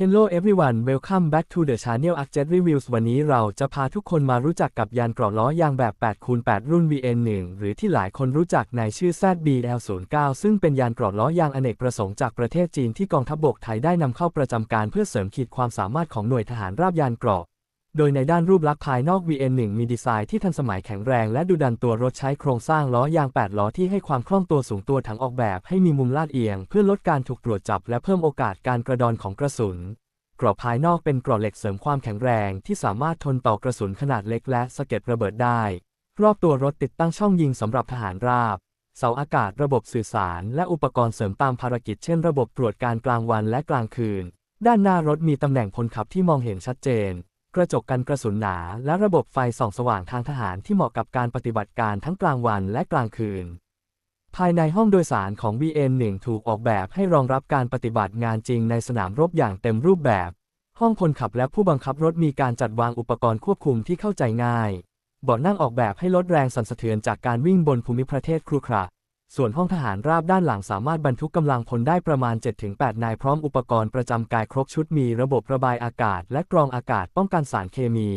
Hello everyone welcome back to the channel a r j e t Reviews วันนี้เราจะพาทุกคนมารู้จักกับยานเกราะล้อยางแบบ 8x8 รุ่น VN1 หรือที่หลายคนรู้จักในชื่อ ZBL09 ซึ่งเป็นยานเกราะล้อยางอเนกประสงค์จากประเทศจีนที่กองทัพบบกไทยได้นำเข้าประจำการเพื่อเสริมขีดความสามารถของหน่วยทหารราบยานเกราะ โดยในด้านรูปลักษณ์ภายนอก VN1 มีดีไซน์ที่ทันสมัยแข็งแรงและดุดันตัวรถใช้โครงสร้างล้อยาง 8 ล้อที่ให้ความคล่องตัวสูงตัวถังออกแบบให้มีมุมลาดเอียง เพื่อลดการถูกตรวจจับและเพิ่มโอกาสการกระดอนของกระสุนกรอบภายนอกเป็นกรอบเหล็กเสริมความแข็งแรงที่สามารถทนต่อกระสุนขนาดเล็กและสะเก็ดระเบิดได้ รอบตัวรถติดตั้งช่องยิงสำหรับทหารราบ เสาอากาศระบบสื่อสาร และอุปกรณ์เสริมตามภารกิจเช่นระบบตรวจการกลางวันและกลางคืน ด้านหน้ารถมีตำแหน่งพลขับที่มองเห็นชัดเจน กระจกกันกระสุนหนา และระบบไฟส่องสว่างทางทหารที่เหมาะกับการปฏิบัติการทั้งกลางวันและกลางคืน ภายในห้องโดยสารของ BN1 ถูกออกแบบให้รองรับการปฏิบัติงานจริงในสนามรบอย่างเต็มรูปแบบ ห้องคนขับและผู้บังคับรถมีการจัดวางอุปกรณ์ควบคุมที่เข้าใจง่ายเบาะนั่งออกแบบให้ลดแรงสั่นสะเทือนจากการวิ่งบนภูมิประเทศครุขระ ส่วนห้องทหารราบด้านหลังสามารถบรรทุกกำลังพลได้ประมาณ 7-8 นายพร้อมอุปกรณ์ประจำกายครบชุดมีระบบระบายอากาศ และกรองอากาศป้องกันสารเคมี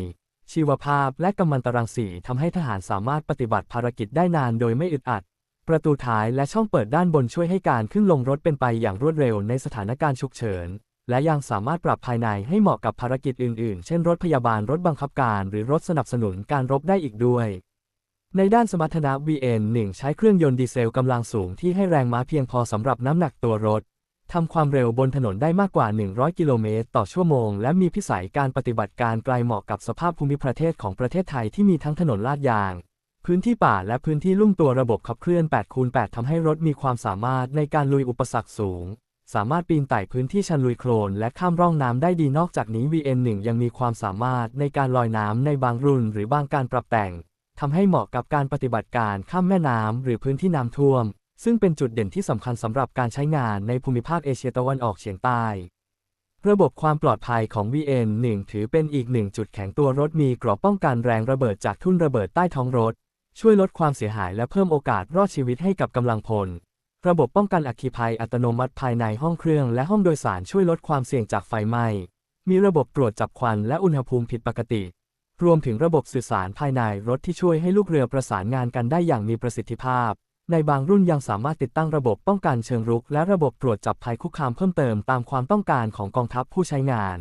ชีวภาพและกัมมันตรังสีทำให้ทหารสามารถปฏิบัติภารกิจได้นานโดยไม่อึดอัด ประตูท้ายและช่องเปิดด้านบนช่วยให้การขึ้นลงรถเป็นไปอย่างรวดเร็วในสถานการณ์ฉุกเฉิน และยังสามารถปรับภายในให้เหมาะกับภารกิจอื่น ๆ เช่นรถพยาบาลรถบังคับการ หรือรถสนับสนุนการรบได้อีกด้วย ในด้านสมรรถนะ VN1 ใช้เครื่องยนต์ดีเซลกำลังสูงที่ให้แรงม้าเพียงพอสำหรับน้ำหนักตัวรถ ทำความเร็วบนถนนได้มากกว่า 100 กิโลเมตรต่อชั่วโมง และมีพิสัยการปฏิบัติการไกลเหมาะกับสภาพภูมิประเทศของประเทศไทยที่มีทั้งถนนลาดยาง พื้นที่ป่าและพื้นที่ลุ่มตัวระบบขับเคลื่อน 8 คูณ 8ทำให้รถมีความสามารถในการลุยอุปสรรคสูง สามารถปีนไต่พื้นที่ชันลุยโคลนและข้ามร่องน้ำได้ดีนอกจากนี้ VN1 ยังมีความสามารถในการลอยน้ำในบางรุ่น หรือบางการปรับแต่ง ทำให้เหมาะกับการปฏิบัติการข้ามแม่น้ำหรือพื้นที่น้ำท่วม ซึ่งเป็นจุดเด่นที่สำคัญสำหรับการใช้งานในภูมิภาคเอเชียตะวันออกเฉียงใต้ ระบบความปลอดภัยของ VN1 ถือเป็นอีกหนึ่งจุดแข็งตัวรถมีกรอบป้องกันแรงระเบิดจากทุ่นระเบิดใต้ท้องรถ ช่วยลดความเสียหายและเพิ่มโอกาสรอดชีวิตให้กับกำลังพล ระบบป้องกันอัคคีภัยอัตโนมัติภายในห้องเครื่องและห้องโดยสารช่วยลดความเสี่ยงจากไฟไหม้ มีระบบตรวจจับควันและอุณหภูมิผิดปกติ รวมถึงระบบสื่อสารภายในรถที่ช่วยให้ลูกเรือประสานงานกันได้อย่างมีประสิทธิภาพ ในบางรุ่นยังสามารถติดตั้งระบบป้องกันเชิงรุก และระบบตรวจจับภัยคุกคามเพิ่มเติมตามความต้องการของกองทัพผู้ใช้งาน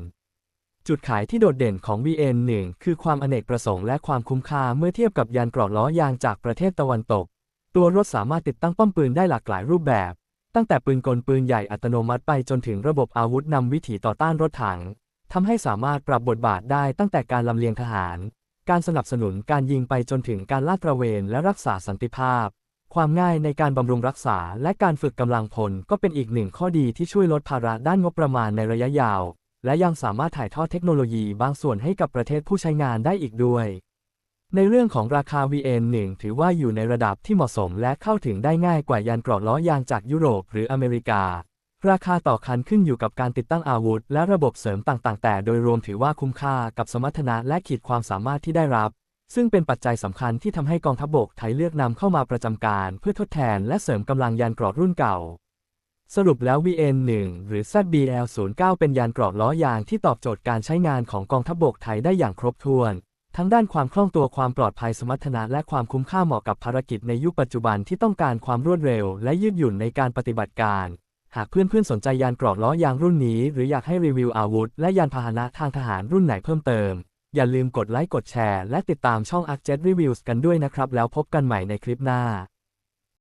จุดขายที่โดดเด่นของ VN1 คือความอเนกประสงค์และความคุ้มค่าเมื่อเทียบกับยานเกราะล้อยางจากประเทศตะวันตก ตัวรถสามารถติดตั้งป้อมปืนได้หลากหลายรูปแบบ ตั้งแต่ปืนกลปืนใหญ่อัตโนมัติไปจนถึงระบบอาวุธนำวิถีต่อต้านรถถัง ทำให้สามารถปรับบทบาทได้ตั้งแต่การลำเลียงทหาร การสนับสนุนการยิงไปจนถึงการลาดตระเวนและรักษาสันติภาพ ความง่ายในการบำรุงรักษาและการฝึกกำลังพลก็เป็นอีกหนึ่งข้อดีที่ช่วยลดภาระด้านงบประมาณในระยะยาว และยังสามารถถ่ายทอดเทคโนโลยีบางส่วนให้กับประเทศผู้ใช้งานได้อีกด้วย ในเรื่องของราคา VN1 ถือว่าอยู่ในระดับที่เหมาะสมและเข้าถึงได้ง่ายกว่ายานเกราะล้อยางจากยุโรปหรืออเมริกา ราคาต่อคันขึ้นอยู่กับการติดตั้งอาวุธ และระบบเสริมต่างๆ แต่โดยรวมถือว่าคุ้มค่ากับสมรรถนะและขีดความสามารถที่ได้รับ ซึ่งเป็นปัจจัยสำคัญที่ทำให้กองทัพบกไทยเลือกนำเข้ามาประจำการ เพื่อทดแทนและเสริมกำลังยานเกราะรุ่นเก่า สรุปแล้ว VN1 หรือ ZBL09 เป็นยานเกราะล้อยางที่ตอบโจทย์การใช้งานของกองทัพบกไทยได้อย่างครบถ้วนทั้งด้านความคล่องตัวความปลอดภัยสมรรถนะและความคุ้มค่าเหมาะกับภารกิจในยุคปัจจุบันที่ต้องการความรวดเร็ว และยืดหยุ่นในการปฏิบัติการ หากเพื่อนๆสนใจยานเกราะล้อยางรุ่นนี้ หรืออยากให้รีวิวอาวุธ และยานพาหนะทางทหารรุ่นไหนเพิ่มเติม อย่าลืมกดไลค์กดแชร์ และติดตามช่อง a r j e t Reviews กันด้วยนะครับ แล้วพบกันใหม่ในคลิปหน้า